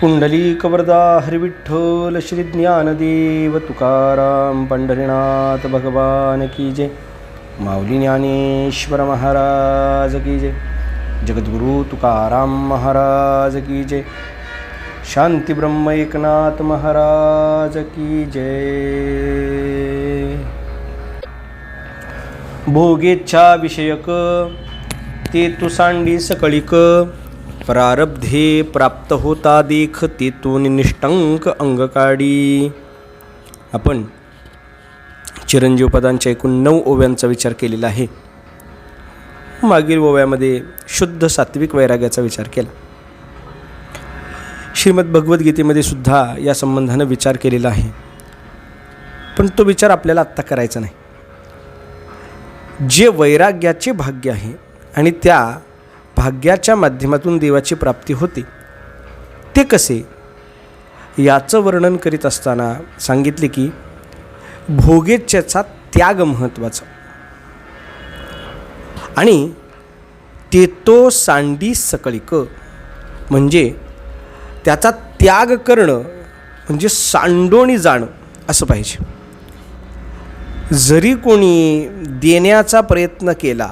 पुंडलीकवरदा हरिविठ्ठल श्री ज्ञानदेव तुकाराम पंढरीनाथ भगवान की जय. माऊली ज्ञानेश्वर महाराज की जय. जगद्गुरु तुकाराम महाराज की जय. शांती ब्रह्म एकनाथ महाराज की जय. भोगेच्छा विषयक ते तुसांडी सांडी प्रारब्धे प्राप्त होता देख तेतून निष्टंक अंग काढी आपण चिरंजीव पदांच्या एकूण नऊ ओव्यांचा विचार केलेला आहे. मागील ओव्यामध्ये शुद्ध सात्विक वैराग्याचा विचार केला. श्रीमद भगवद्गीतेमध्ये सुद्धा या संबंधानं विचार केलेला आहे. पण तो विचार आपल्याला आत्ता करायचा नाही. जे वैराग्याचे भाग्य आहे आणि त्या भाग्याच्या माध्यमातून देवाची प्राप्ती होते. ते कसे? याचं वर्णन करीत असताना सांगितले की भोगेच्छेचा त्याग महत्त्वाचा. आणि ते तो सांडी सकळीक म्हणजे त्याचा त्याग करणं म्हणजे सांडोणी जाणं असं पाहिजे. जरी कोणी देण्याचा प्रयत्न केला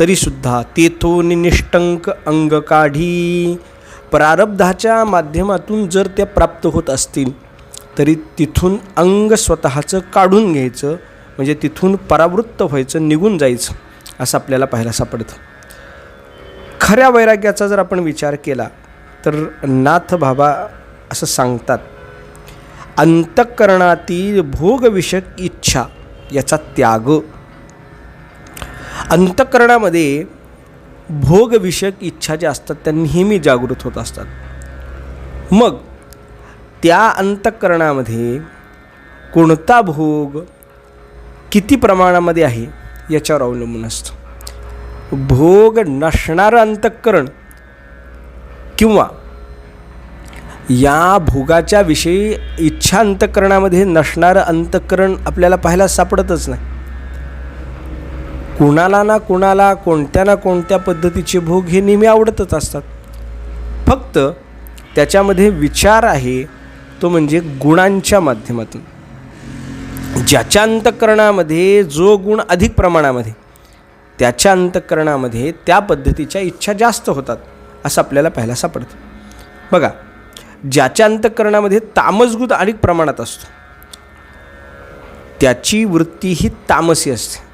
तरीसुद्धा तेथून निष्टंक अंग काढी. प्रारब्धाच्या माध्यमातून जर त्या प्राप्त होत असतील तरी तिथून अंग स्वतःचं काढून घ्यायचं म्हणजे तिथून परावृत्त व्हायचं निघून जायचं असं आपल्याला पाहायला सापडतं. खऱ्या वैराग्याचा जर आपण विचार केला तर नाथ बाबा असं सांगतात अंतःकरणातील भोगविषयक इच्छा याचा त्याग अंतःकरणामध्ये भोगविषयक इच्छा ज्या असतात त्या नेहमी जागृत होत असतात. मग त्या अंतःकरणामध्ये कोणता भोग किती प्रमाणामध्ये आहे याच्यावर अवलंबून असतं. भोग नसणारं अंतःकरण किंवा या भोगाच्या विषयी इच्छा अंतःकरणामध्ये नसणारं अंतःकरण आपल्याला पाहायला सापडतच नाही. कुणाला ना कुणाला कोणत्या ना कोणत्या पद्धतीचे भोग हे नेहमी आवडतच असतात. फक्त त्याच्यामध्ये विचार आहे तो म्हणजे गुणांच्या माध्यमातून. ज्याच्या अंतःकरणामध्ये जो गुण अधिक प्रमाणामध्ये त्याच्या अंतःकरणामध्ये त्या पद्धतीच्या इच्छा जास्त होतात असं आपल्याला पाहायला सापडतं. बघा ज्याच्या अंतःकरणामध्ये तामसगुण अधिक प्रमाणात असतो त्याची वृत्ती ही तामसी असते.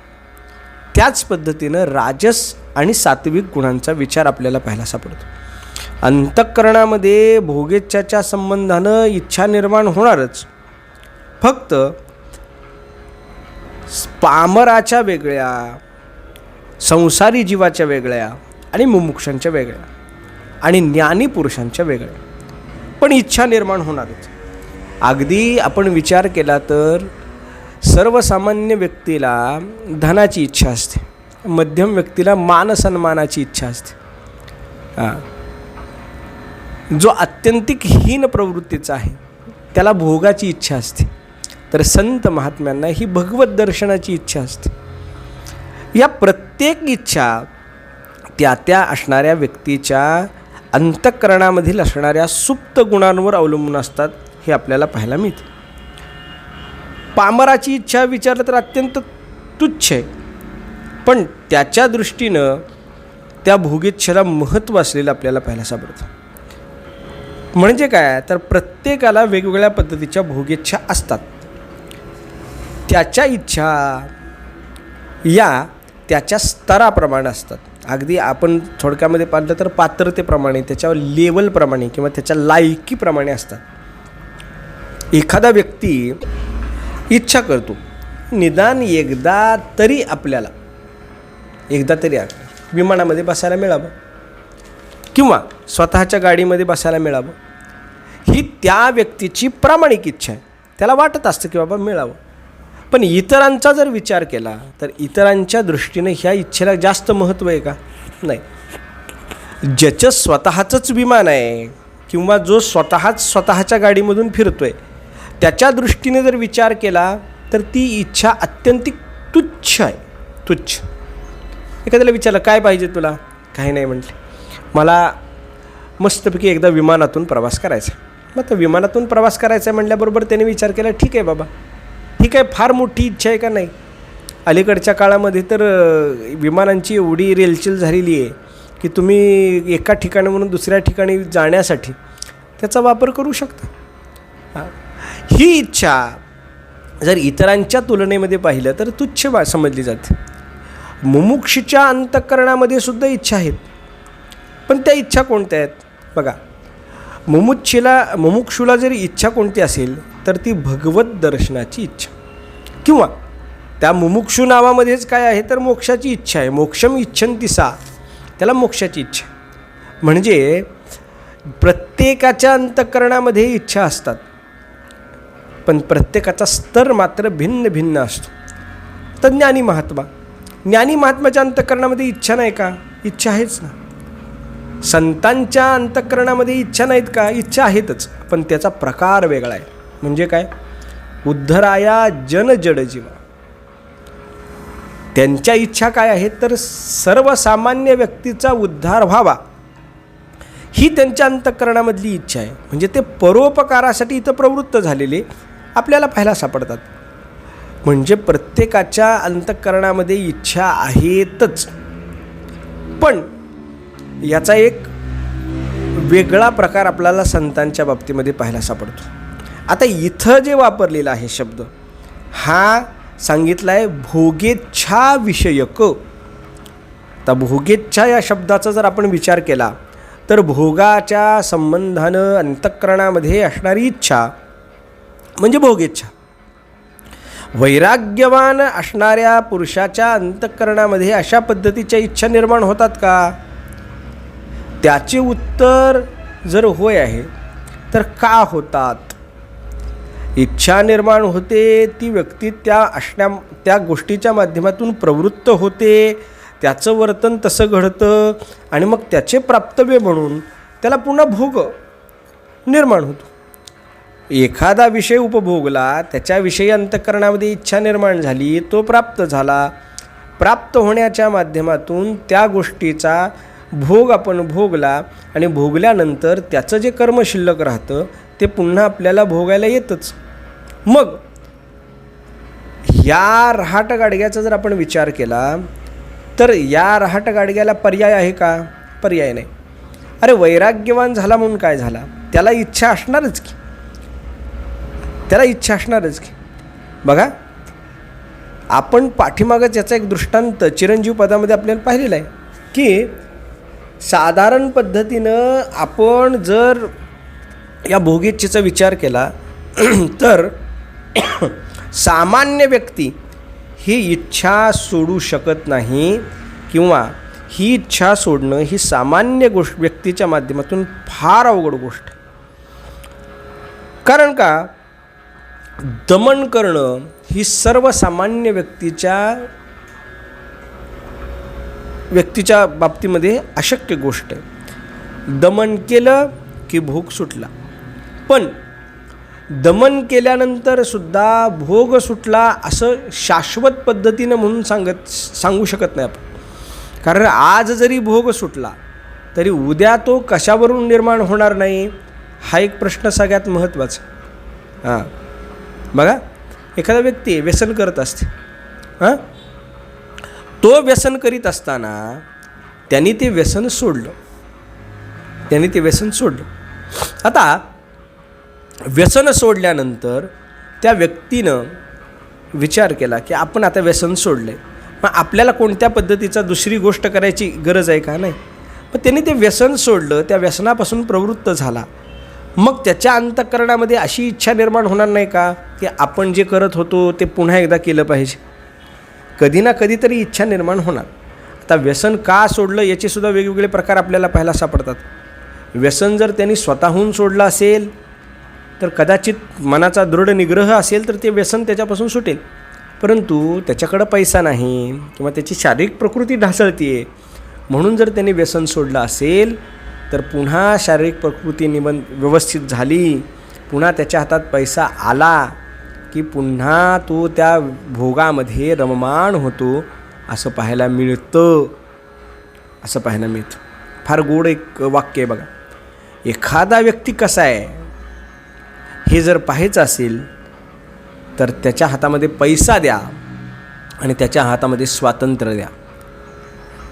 त्याच पद्धतीनं राजस आणि सात्विक गुणांचा विचार आपल्याला पाहायला सापडतो अंतःकरणामध्ये भोगेच्छाच्या संबंधानं इच्छा निर्माण होणारच. फक्त पामराच्या वेगळ्या संसारी जीवाच्या वेगळ्या आणि मुमुक्षांच्या वेगळ्या आणि ज्ञानी पुरुषांच्या वेगळ्या. पण इच्छा निर्माण होणारच. अगदी आपण विचार केला तर सर्वसामान्य व्यक्तीला धनाची इच्छा असते. मध्यम व्यक्तीला मानसन्मानाची इच्छा असते. हां. जो आत्यंतिक हीन प्रवृत्तीचा आहे त्याला भोगाची इच्छा असते. तर संत महात्म्यांना ही भगवत दर्शनाची इच्छा असते. या प्रत्येक इच्छा त्या त्या असणाऱ्या व्यक्तीच्या अंतःकरणामधील असणाऱ्या सुप्त गुणांवर अवलंबून असतात हे आपल्याला पाहायला मिळते. पामराची इच्छा विचारलं तर अत्यंत तुच्छ आहे. पण त्याच्या दृष्टीनं त्या भोगेच्छेला महत्त्व असलेलं आपल्याला पाहायला सापडतं. म्हणजे काय? तर प्रत्येकाला वेगवेगळ्या पद्धतीच्या भोगेच्छा असतात. त्याच्या इच्छा या त्याच्या स्तराप्रमाणे असतात. अगदी आपण थोडक्यामध्ये पाहिलं तर पात्रतेप्रमाणे त्याच्या लेवलप्रमाणे किंवा त्याच्या लायकीप्रमाणे असतात. एखादा व्यक्ती इच्छा करतो. निदान एकदा तरी आपल्याला एकदा तरी विमानामध्ये बसायला मिळावं. किंवा स्वतःच्या गाडीमध्ये बसायला मिळावं. ही त्या व्यक्तीची प्रामाणिक इच्छा आहे. त्याला वाटत असतं की बाबा मिळावं. पण इतरांचा जर विचार केला तर इतरांच्या दृष्टीने ह्या इच्छेला जास्त महत्त्व आहे का? नाही. ज्याचं स्वतःचंच विमान आहे किंवा जो स्वतःच स्वतःच्या गाडीमधून फिरतो आहे त्याच्या दृष्टीने जर विचार केला तर ती इच्छा अत्यंतिक तुच्छ आहे. तुच्छ. एखाद्याला विचारलं काय पाहिजे तुला? काही नाही म्हटले. मला मस्तपैकी एकदा विमानातून प्रवास करायचा मग तर विमानातून प्रवास करायचा आहे म्हणल्याबरोबर त्याने विचार केला ठीक आहे बाबा. ठीक आहे फार मोठी इच्छा आहे का नाही? अलीकडच्या काळामध्ये तर विमानांची एवढी रेलचेल झालेली आहे की तुम्ही एका ठिकाणावरून दुसऱ्या ठिकाणी जाण्यासाठी त्याचा वापर करू शकता. हां. ही इच्छा जर इतरांच्या तुलनेमध्ये पाहिलं तर तुच्छ बा समजली जाते. मुमुक्षीच्या अंतःकरणामध्ये सुद्धा इच्छा आहेत. पण त्या इच्छा कोणत्या आहेत? बघा मुमुक्षीला मुमुक्षूला जरी इच्छा कोणती असेल तर ती भगवत दर्शनाची इच्छा. किंवा त्या मुमुक्षू नावामध्येच काय आहे तर मोक्षाची इच्छा आहे. मोक्षम इच्छन्ति सा त्याला मोक्षाची इच्छा म्हणजे प्रत्येकाच्या अंतःकरणामध्ये इच्छा असतात. पण प्रत्येकाचा स्तर मात्र भिन्न भिन्न असतो. तर ज्ञानी महात्मा. ज्ञानी महात्माच्या अंतःकरणामध्ये इच्छा नाही का? इच्छा आहेच ना. संतांच्या अंतःकरणामध्ये इच्छा नाहीत का? इच्छा आहेतच पण त्याचा प्रकार वेगळा आहे. म्हणजे काय? उद्धराया जनजड जीवा. त्यांच्या इच्छा काय आहेत? तर सर्वसामान्य व्यक्तीचा उद्धार व्हावा. ही त्यांच्या अंतःकरणामधली इच्छा आहे. म्हणजे ते परोपकारासाठी इथं प्रवृत्त झालेले आपल्याला पाहायला सापडतात. म्हणजे प्रत्येकाच्या अंतःकरणामध्ये इच्छा आहेतच. पण याचा एक वेगळा प्रकार आपल्याला संतांच्या बाबतीमध्ये पाहायला सापडतो. आता इथं जे वापरलेला आहे शब्द हा सांगितला आहे भोगेच्छा विषयक. आता भोगेच्छा या शब्दाचा जर आपण विचार केला तर भोगाच्या संबंधानं अंतःकरणामध्ये असणारी इच्छा म्हणजे भोगेच्छा. वैराग्यवान असणाऱ्या पुरुषाच्या अंतःकरणामध्ये अशा पद्धतीच्या इच्छा निर्माण होतात का? त्याचे उत्तर जर होय आहे तर का होतात? इच्छा निर्माण होते ती व्यक्ती त्या असण्या त्या गोष्टीच्या माध्यमातून प्रवृत्त होते त्याचं वर्तन तसं घडतं आणि मग त्याचे प्राप्तव्य म्हणून त्याला पुन्हा भोग निर्माण होतो. एखादा विषय उपभोगला त्याच्याविषयी अंतःकरणामध्ये इच्छा निर्माण झाली तो प्राप्त झाला. प्राप्त होण्याच्या माध्यमातून त्या गोष्टीचा भोग आपण भोगला आणि भोगल्यानंतर त्याचं जे कर्म शिल्लक राहतं ते पुन्हा आपल्याला भोगायला येतच. मग या रहाट गाडग्याचा जर आपण विचार केला तर या रहाट गाडग्याला पर्याय आहे का? पर्याय नाही. अरे वैराग्यवान झाला म्हणून काय झाला? त्याला इच्छा असणारच की. त्याला इच्छा असणारच की. बघा आपण पाठीमागच याचा एक दृष्टांत चिरंजीव पदामध्ये आपल्याला पाहिलेला आहे की साधारण पद्धतीनं आपण जर या भोगेच्छेचा विचार केला तर सामान्य व्यक्ती ही इच्छा सोडू शकत नाही किंवा ही इच्छा सोडणं ही सामान्य गोष्ट व्यक्तीच्या माध्यमातून फार अवघड गोष्ट. आहे कारण का? दमन करणं ही सर्वसामान्य व्यक्तीच्या व्यक्तीच्या बाबतीमध्ये अशक्य गोष्ट आहे. दमन केलं की भोग सुटला. पण दमन केल्यानंतर सुद्धा भोग सुटला असं शाश्वत पद्धतीनं म्हणून सांगत सांगू शकत नाही आपण. कारण आज जरी भोग सुटला तरी उद्या तो कशावरून निर्माण होणार नाही हा एक प्रश्न सगळ्यात महत्त्वाचा हां. बघा एखादा व्यक्ती व्यसन करत असते हां? तो व्यसन करीत असताना त्यांनी ते व्यसन सोडलं. त्यांनी ते व्यसन सोडलं. आता व्यसन सोडल्यानंतर त्या व्यक्तीनं विचार केला की आपण आता व्यसन सोडलं आहे मग आपल्याला कोणत्या पद्धतीचा दुसरी गोष्ट करायची गरज आहे का? नाही. मग त्यांनी ते व्यसन सोडलं त्या व्यसनापासून प्रवृत्त झाला. मग त्याच्या अंतःकरणामध्ये अशी इच्छा निर्माण होणार नाही का? की आपण जे करत होतो ते पुन्हा एकदा केलं पाहिजे. कधी ना कधीतरी इच्छा निर्माण होणार. आता व्यसन का सोडलं याचेसुद्धा वेगवेगळे प्रकार आपल्याला पाहायला सापडतात. व्यसन जर त्यांनी स्वतःहून सोडलं असेल तर कदाचित मनाचा दृढ निग्रह असेल तर ते व्यसन त्याच्यापासून सुटेल. परंतु त्याच्याकडं पैसा नाही किंवा त्याची शारीरिक प्रकृती ढासळती आहे म्हणून जर त्यांनी व्यसन सोडलं असेल तर पुन्हा शारीरिक प्रकृती निबंध व्यवस्थित झाली पुन्हा त्याच्या हातात पैसा आला की पुन्हा तो त्या भोगामध्ये रममाण होतो असं पाहायला मिळतं असं पाहायला मिळतं. फार गोड एक वाक्य आहे बघा. एखादा व्यक्ती कसा आहे हे जर पाहायचं असेल तर त्याच्या हातामध्ये पैसा द्या आणि त्याच्या हातामध्ये स्वातंत्र्य द्या.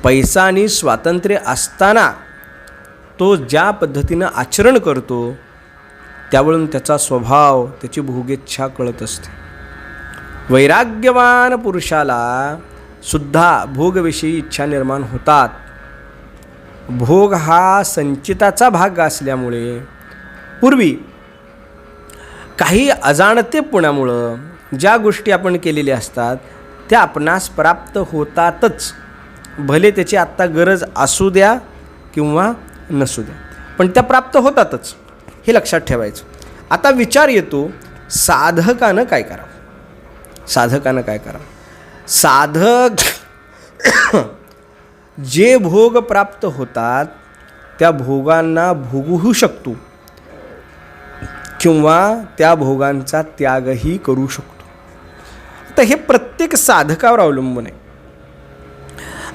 पैसा आणि स्वातंत्र्य असताना तो ज्या पद्धतीनं आचरण करतो त्यावरून त्याचा स्वभाव त्याची भोगेच्छा कळत असते. वैराग्यवान पुरुषाला सुद्धा भोगविषयी इच्छा निर्माण होतात. भोग हा संचिताचा भाग असल्यामुळे पूर्वी काही अजाणतेपणामुळं ज्या गोष्टी आपण केलेल्या असतात त्या आपणास प्राप्त होतातच. भले त्याची आत्ता गरज असू द्या किंवा नसू द्या पण त्या प्राप्त होतातच हे लक्षात ठेवायचं. आता विचार येतो साधकानं काय करावं? साधकानं काय करावं? साधक जे भोग प्राप्त होतात त्या भोगांना भोगू शकतो किंवा त्या भोगांचा त्यागही करू शकतो. आता हे प्रत्येक साधकावर अवलंबून आहे.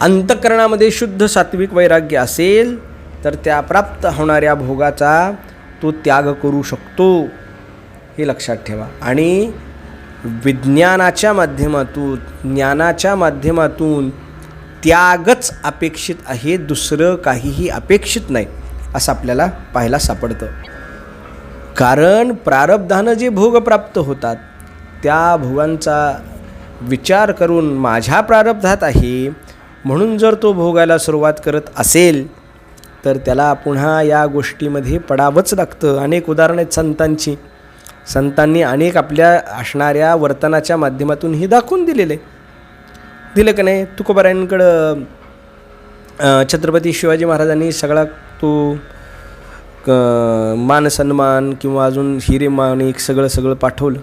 अंतकरणामध्ये शुद्ध सात्विक वैराग्य असेल तर त्या प्राप्त होणाऱ्या भोगाचा तो त्याग करू शकतो. हे लक्षात ठेवा. आणि विज्ञानाच्या माध्यमातून ज्ञानाच्या माध्यमातून त्यागच अपेक्षित आहे दुसरं काहीही अपेक्षित नाही असं आपल्याला पाहायला सापडतं. कारण प्रारब्धानं जे भोग प्राप्त होतात त्या भोगांचा विचार करून माझ्या प्रारब्धात आहे म्हणून जर तो भोगायला सुरुवात करत असेल तर त्याला पुन्हा या गोष्टीमध्ये पडावंच लागतं. अनेक उदाहरणं आहेत संतांची. संतांनी अनेक आपल्या असणाऱ्या वर्तनाच्या माध्यमातून हे दाखवून दिलेले. दिलं का नाही? तुकोबारायांकडं छत्रपती शिवाजी महाराजांनी सगळा तो क मान सन्मान किंवा अजून हिरे माणिक सगळं सगळं पाठवलं.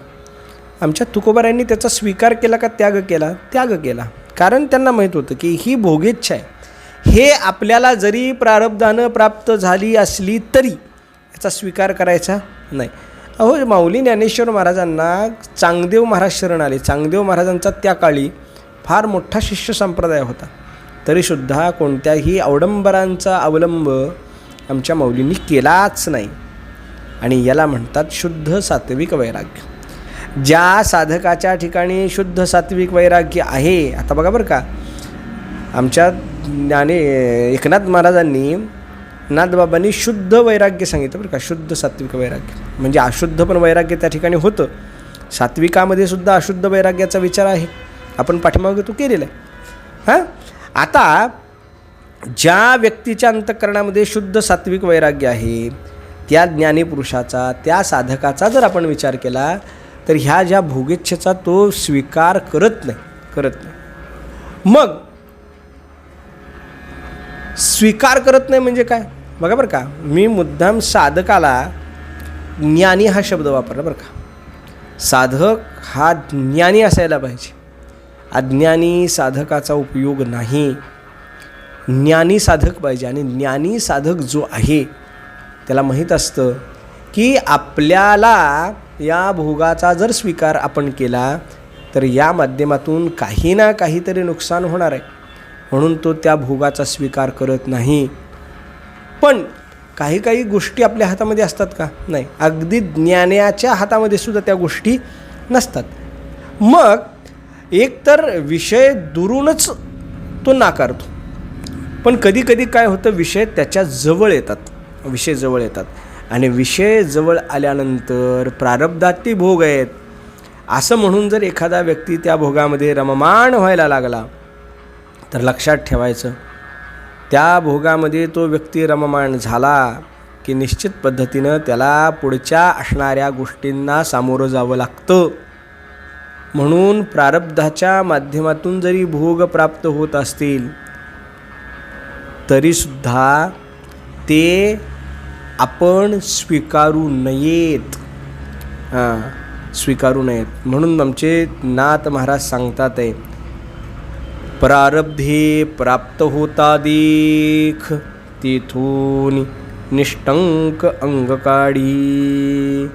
आमच्या तुकोबारायांनी त्याचा स्वीकार केला का? त्याग केला? त्याग केला. कारण त्यांना माहीत होतं की ही भोगेच्छा आहे. हे आपल्याला जरी प्रारब्धानं प्राप्त झाली असली तरी याचा स्वीकार करायचा नाही. अहो माऊली ज्ञानेश्वर महाराजांना चांगदेव महाराज शरण आले. चांगदेव महाराजांचा त्या काळी फार मोठा शिष्य संप्रदाय होता. तरीसुद्धा कोणत्याही अवडंबरांचा अवलंब आमच्या माऊलींनी केलाच नाही. आणि याला म्हणतात शुद्ध सात्विक वैराग्य. ज्या साधकाच्या ठिकाणी शुद्ध सात्विक वैराग्य आहे आता बघा बरं का आमच्या ज्ञाने एकनाथ महाराजांनी नाथबाबांनी शुद्ध वैराग्य सांगितलं बरं का शुद्ध सात्विक वैराग्य. म्हणजे अशुद्ध पण वैराग्य त्या ठिकाणी होतं. सात्विकामध्ये सुद्धा अशुद्ध वैराग्याचा विचार आहे. आपण पाठीमागे तो केलेला आहे. हां? आता ज्या व्यक्तीच्या अंतःकरणामध्ये शुद्ध सात्विक वैराग्य आहे त्या ज्ञानीपुरुषाचा त्या साधकाचा जर आपण विचार केला तर ह्या ज्या भोगेच्छेचा तो स्वीकार करत नाही. करत नाही. मग स्वीकार करत नाही म्हणजे काय? बघा बरं का मी मुद्दाम साधकाला ज्ञानी हा शब्द वापरला बरं का. साधक हा ज्ञानी असायला पाहिजे. अज्ञानी साधकाचा उपयोग नाही. ज्ञानी साधक पाहिजे आणि ज्ञानी साधक जो आहे त्याला माहीत असतं की आपल्याला या भोगाचा जर स्वीकार आपण केला तर या माध्यमातून काही ना काहीतरी नुकसान होणार आहे. म्हणून तो त्या भोगाचा स्वीकार करत नाही. पण काही काही गोष्टी आपल्या हातामध्ये असतात का? नाही. अगदी ज्ञानाच्या हातामध्ये सुद्धा त्या गोष्टी नसतात. मग एकतर विषय दुरूनच तो नाकारतो. पण कधी कधी काय होतं विषय त्याच्याजवळ येतात. विषय जवळ येतात. आणि विषय जवळ आल्यानंतर प्रारब्धात ती भोग आहेत. असं म्हणून जर एखादा व्यक्ती त्या भोगामध्ये रममाण व्हायला लागला तर लक्षात ठेवायचं. त्या भोगामध्ये तो व्यक्ती रममाण झाला की निश्चित पद्धतीनं त्याला पुढच्या असणाऱ्या गोष्टींना सामोरं जावं लागतं. म्हणून प्रारब्धाच्या माध्यमातून जरी भोग प्राप्त होत असतील तरीसुद्धा ते आपण स्वीकारू नयेत. हां स्वीकारू नयेत. म्हणून आमचे नाथ महाराज सांगतात आहे प्रारब्धे प्राप्त होता देख तिथून निष्टंक अंग काढी।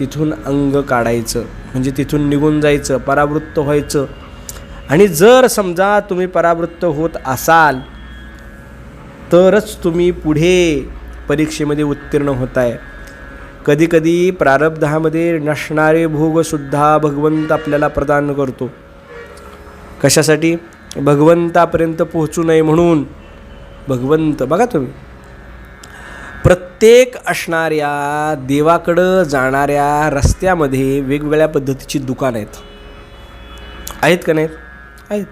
तिथून अंग काढायचं. म्हणजे तिथून निघून जायचं परावृत्त व्हायचं. आणि जर समजा तुम्ही परावृत्त होत असाल तरच तुम्ही पुढे परीक्षेमध्ये उत्तीर्ण होत आहे कधीकधी प्रारब्धामध्ये नसणारे भोगसुद्धा भगवंत आपल्याला प्रदान करतो. कशासाठी? भगवंतापर्यंत पोहोचू नये म्हणून. भगवंत बघा तुम्ही. प्रत्येक असणाऱ्या देवाकडं जाणाऱ्या रस्त्यामध्ये वेगवेगळ्या पद्धतीची दुकानं आहेत. आहेत का नाहीत? आहेत.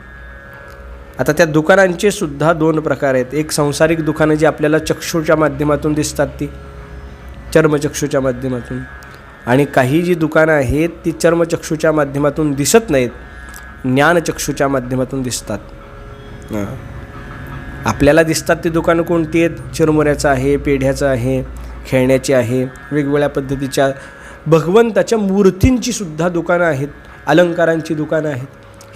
आता त्या दुकानांचे सुद्धा दोन प्रकार आहेत. एक संसारिक दुकानं जी आपल्याला चक्षूच्या माध्यमातून दिसतात ती चर्मचक्षूच्या माध्यमातून. आणि काही जी दुकानं आहेत ती चर्मचक्षूच्या माध्यमातून दिसत नाहीत. ज्ञानचक्षूच्या माध्यमातून दिसतात. आपल्याला दिसतात ती दुकानं कोणती आहेत? चिरमुऱ्याचं आहे पेढ्याचं आहे खेळण्याची आहे वेगवेगळ्या पद्धतीच्या भगवंताच्या मूर्तींची सुद्धा दुकानं आहेत अलंकारांची दुकानं आहेत.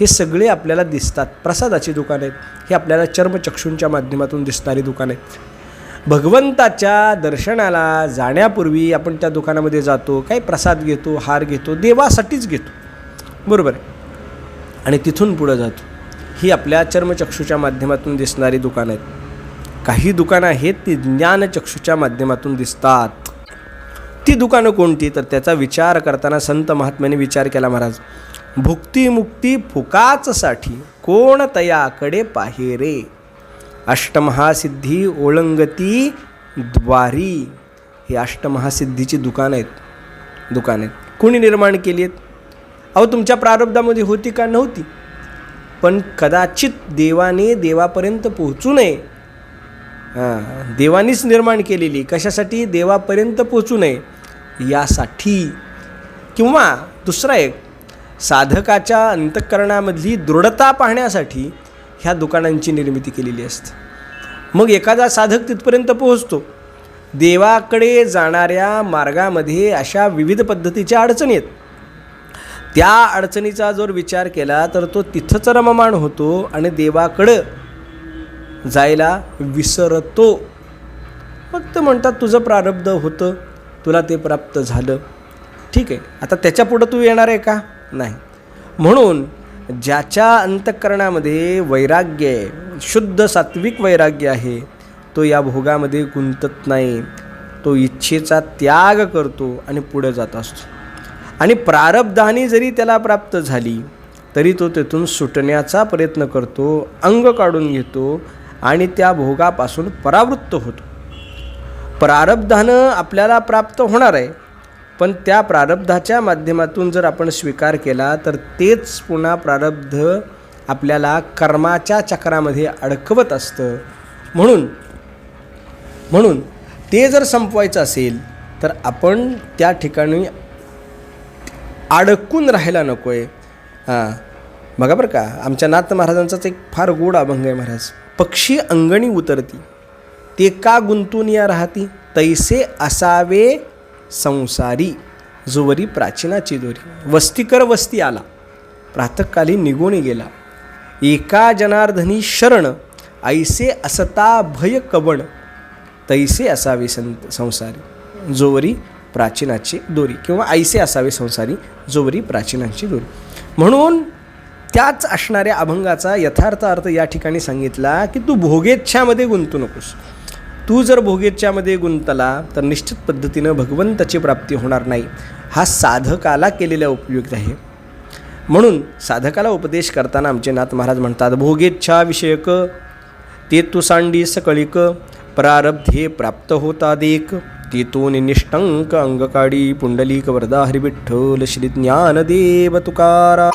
हे सगळे आपल्याला दिसतात. प्रसादाची दुकानं आहेत. हे आपल्याला चर्मचक्षूंच्या माध्यमातून दिसणारी दुकानं आहेत. भगवंताच्या दर्शनाला जाण्यापूर्वी आपण त्या दुकानामध्ये जातो काही प्रसाद घेतो हार घेतो देवासाठीच घेतो. बरोबर आहे. आणि तिथून पुढं जातो. ही आपल्या चर्मचक्षूच्या माध्यमातून दिसणारी दुकानं आहेत. काही दुकानं आहेत ती ज्ञानचक्षूच्या माध्यमातून दिसतात. ती दुकानं कोणती? तर त्याचा विचार करताना संत महात्म्याने विचार केला महाराज. भुक्तीमुक्ती फुकाचसाठी कोण तयाकडे पाहे रे अष्टमहासिद्धी ओळंगती द्वारी. ही अष्टमहासिद्धीची दुकानं आहेत. दुकानं आहेत. कोणी निर्माण केली आहेत? अहो तुमच्या प्रारब्धामध्ये होती का? नव्हती. पण कदाचित देवाने देवापर्यंत पोहोचू नये. हां देवानीच निर्माण केलेली कशासाठी? देवापर्यंत पोहोचू नये यासाठी. किंवा दुसरा एक साधकाच्या अंतःकरणामधली दृढता पाहण्यासाठी ह्या दुकानांची निर्मिती केलेली असते. मग एखादा साधक तिथपर्यंत पोहोचतो. देवाकडे जाणाऱ्या मार्गामध्ये अशा विविध पद्धतीच्या अडचणी आहेत. त्या अडचणीचा जर विचार केला तर तो तिथंच रममाण होतो आणि देवाकडं जायला विसरतो. फक्त म्हणतात तुझं प्रारब्ध होतं तुला ते प्राप्त झालं. ठीक आहे आता त्याच्या पुढं तू येणार आहे का? नाही. म्हणून ज्याच्या अंतःकरणामध्ये वैराग्य आहे शुद्ध सात्विक वैराग्य आहे तो या भोगामध्ये गुंतत नाही. तो इच्छेचा त्याग करतो आणि पुढे जात असतो. आणि प्रारब्धाने जरी त्याला प्राप्त झाली तरी तो तेथून सुटण्याचा प्रयत्न करतो अंग काढून घेतो आणि त्या भोगापासून परावृत्त होतो. प्रारब्धानं आपल्याला प्राप्त होणार आहे पण त्या प्रारब्धाच्या माध्यमातून जर आपण स्वीकार केला तर तेच पुन्हा प्रारब्ध आपल्याला कर्माच्या चक्रामध्ये अडकवत असतं. म्हणून म्हणून ते जर संपवायचं असेल तर आपण त्या ठिकाणी अडकून राहायला नको आहे हां. बघा बरं का आमच्या नाथ महाराजांचाच एक फार गोड अभंग आहे महाराज. पक्षी अंगणी उतरती ते का गुंतून या राहती? तैसे असावे संसारी जोवरी प्राचीनाची दोरी. वस्तीकर वस्ती आला प्रातःकाली निघून गेला. एका जनार्दनी शरण ऐसे असता भय कबण तैसे असावे संत संसारी जोवरी प्राचीनाची दोरी किंवा ऐसे असावे संसारी जोवरी प्राचीनांची दोरी. म्हणून त्याच असणाऱ्या अभंगाचा यथार्थ अर्थ या ठिकाणी सांगितला की तू भोगेच्छामध्ये गुंतू नकोस. तू जर भोगेच्छामध्ये गुंतला तर निश्चित पद्धतीनं भगवंताची प्राप्ती होणार नाही. हा साधकाला केलेला उपयुक्त आहे. म्हणून साधकाला उपदेश करताना आमचे नाथ महाराज म्हणतात भोगेच्छा विषयक ते तुसांडी सकळीक प्रारब्धे प्राप्त होता देक. तेतून निष्टंक अंगकाडी पुंडलिक वरदा हरिविठ्ठल श्री ज्ञानदेव तुकारा